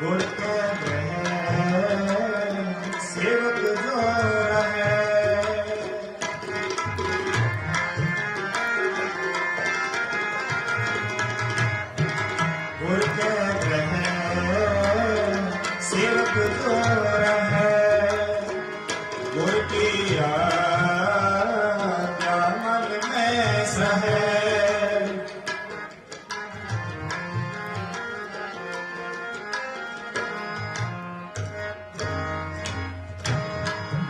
Good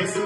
Nesse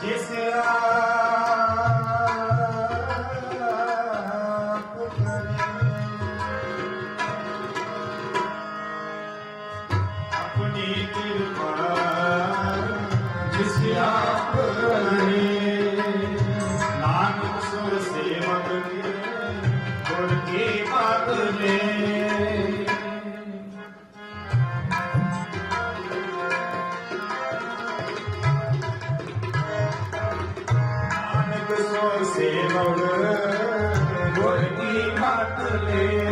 ਜਿਸ ਜਿਸ ਆਪ ਰਣੇ ਨਾਨਕ ਸੁਰ ਸੇਵਕ ਗੁਰ ਕੀ ਬਾਤ ਲੈ ਨਾਨਕ ਸੁਰ ਸੇਵਕ ਗੁਰ ਕੀ ਬਾਤ ਲੈ